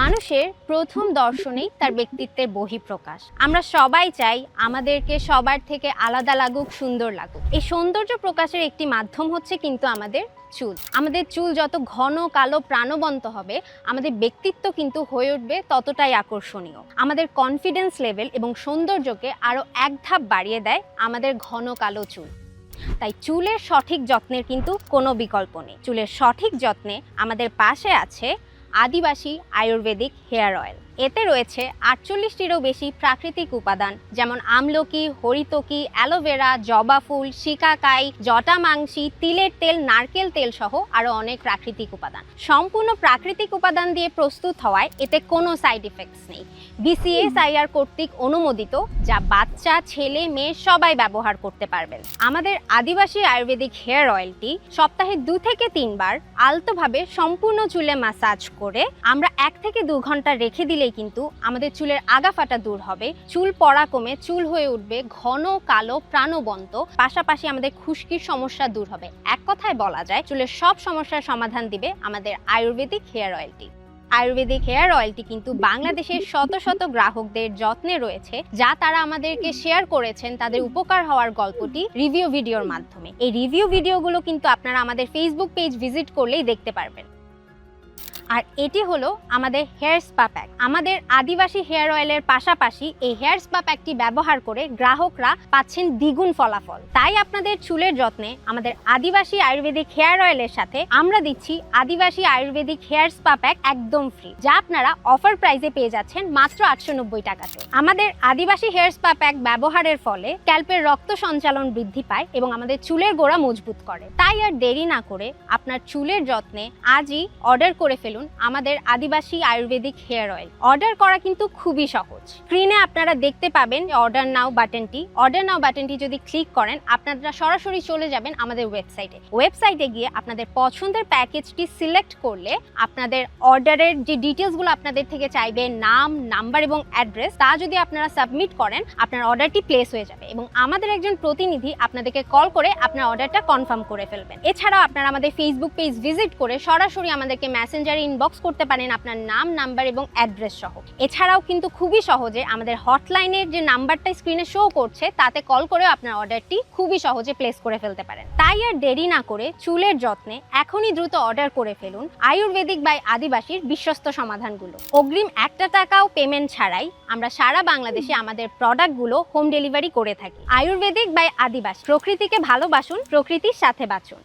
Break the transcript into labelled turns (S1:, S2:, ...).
S1: মানুষের প্রথম দর্শনেই তার ব্যক্তিত্বের বহিঃপ্রকাশ। আমরা সবাই চাই আমাদেরকে সবার থেকে আলাদা লাগুক, সুন্দর লাগুক। এই সৌন্দর্য প্রকাশের একটি মাধ্যম হচ্ছে কিন্তু আমাদের চুল। আমাদের চুল যত ঘন, কালো, প্রাণবন্ত হবে, আমাদের ব্যক্তিত্ব কিন্তু হয়ে উঠবে ততটাই আকর্ষণীয়। আমাদের কনফিডেন্স লেভেল এবং সৌন্দর্যকে আরও এক ধাপ বাড়িয়ে দেয় আমাদের ঘন, কালো চুল। তাই চুলের সঠিক যত্নের কিন্তু কোনো বিকল্প নেই। চুলের সঠিক যত্নে আমাদের পাশে আছে আদিবাসী আয়ুর্বেদিক হেয়ার অয়েল। এতে রয়েছে আটচল্লিশটিরও বেশি প্রাকৃতিক উপাদান, যেমন আমলকি, হরিতকি, অ্যালোভেরা, জবা ফুল শিকাকাই জটা জটামাংসি তিলের তেল, নারকেল তেল সহ আরও অনেক প্রাকৃতিক উপাদান। সম্পূর্ণ প্রাকৃতিক উপাদান দিয়ে প্রস্তুত হওয়ায় এতে কোনো সাইড ইফেক্টস নেই। বিসিএসআইআর কর্তৃক অনুমোদিত, যা বাচ্চা, ছেলে, মেয়ে সবাই ব্যবহার করতে পারবেন। আমাদের আদিবাসী আয়ুর্বেদিক হেয়ার অয়েলটি সপ্তাহে দু থেকে তিনবার আলতোভাবে সম্পূর্ণ চুলে মাসাজ করে আমরা এক থেকে দু ঘণ্টা রেখে দিলেই কিন্তু আমাদের চুলের আগা ফাটা দূর হবে। চুল পড়া কমে, চুল হয়ে উঠবে, ঘন, কালো, প্রাণবন্ত, পাশাপাশি আমাদের খুশকির সমস্যা দূর হবে। এক কথায় বলা যায়, চুলের সব সমস্যার সমাধান দিবে আমাদের আয়ুর্বেদিক হেয়ার অয়েলটি। আয়ুর্বেদিক হেয়ার অয়েলটি কিন্তু বাংলাদেশের শত শত গ্রাহকদের যত্নে রয়েছে, যা তারা আমাদেরকে শেয়ার করেছেন তাদের উপকার হওয়ার গল্পটি রিভিউ ভিডিওর মাধ্যমে। এই রিভিউ ভিডিওগুলো কিন্তু আপনারা আমাদের ফেসবুক পেজ ভিজিট করলেই দেখতে পারবেন। আর এটি হলো আমাদের হেয়ার স্পা প্যাক। আমাদের আদিবাসী হেয়ার অয়েলের পাশাপাশি এই হেয়ার স্পা প্যাকটি ব্যবহার করে গ্রাহকরা পাচ্ছেন দ্বিগুণ ফলাফল। তাই আপনাদের চুলের যত্নে আমাদের আদিবাসী আয়ুর্বেদিক হেয়ার অয়েলের সাথে আমরা দিচ্ছি Adivasi ayurvedic hair spa pack একদম ফ্রি। যা আপনারা অফার প্রাইজে পেয়ে যাচ্ছেন মাত্র আটশো নব্বই টাকাতে। আমাদের আদিবাসী হেয়ার স্পা প্যাক ব্যবহারের ফলে ক্যাল্পের রক্ত সঞ্চালন বৃদ্ধি পায় এবং আমাদের চুলের গোড়া মজবুত করে। তাই আর দেরি না করে আপনার চুলের যত্নে আজই অর্ডার করে ফেলুন আমাদের Adivasi ayurvedic hair oil. Order করা কিন্তু খুবই সহজ। স্ক্রিনে আপনারা দেখতে পাবেন অর্ডার নাও বাটনটি। অর্ডার নাও বাটনটি যদি ক্লিক করেন, আপনারা সরাসরি চলে যাবেন আমাদের ওয়েবসাইটে। ওয়েবসাইটে গিয়ে আপনাদের পছন্দের প্যাকেজটি সিলেক্ট করলে আপনাদের অর্ডারের যে ডিটেলসগুলো আপনাদের থেকে চাইবে, নাম, নাম্বার এবং অ্যাড্রেস, তা যদি আপনারা সাবমিট করেন, আপনার অর্ডারটি প্লেস হয়ে যাবে এবং আমাদের একজন প্রতিনিধি আপনাদেরকে কল করে আপনার অর্ডারটা কনফার্ম করে ফেলবেন। এছাড়াও আপনারা আমাদের ফেসবুক পেজ ভিজিট করে সরাসরি আমাদেরকে মেসেঞ্জারে ইনবক্স করতে পারেন আপনার নাম নাম্বার এবং অ্যাড্রেস সহ। এছাড়াও কিন্তু খুবই সহজে আমাদের হটলাইনের যে নাম্বারটা স্ক্রিনে শো করছে, তাতে কল করেও আপনার অর্ডারটি খুবই সহজে প্লেস করে ফেলতে পারেন। তাই আর দেরি না করে চুলের যত্নে এখনই দ্রুত অর্ডার করে ফেলুন আয়ুর্বেদিক বাই আদিবাসীর বিশ্বস্ত সমাধানগুলো। অগ্রিম একটা টাকাও পেমেন্ট ছাড়াই আমরা সারা বাংলাদেশে আমাদের প্রোডাক্টগুলো হোম ডেলিভারি করে থাকি। আয়ুর্বেদিক বাই আদিবাসী, প্রকৃতিকে ভালোবাসুন, প্রকৃতির সাথে বাঁচুন।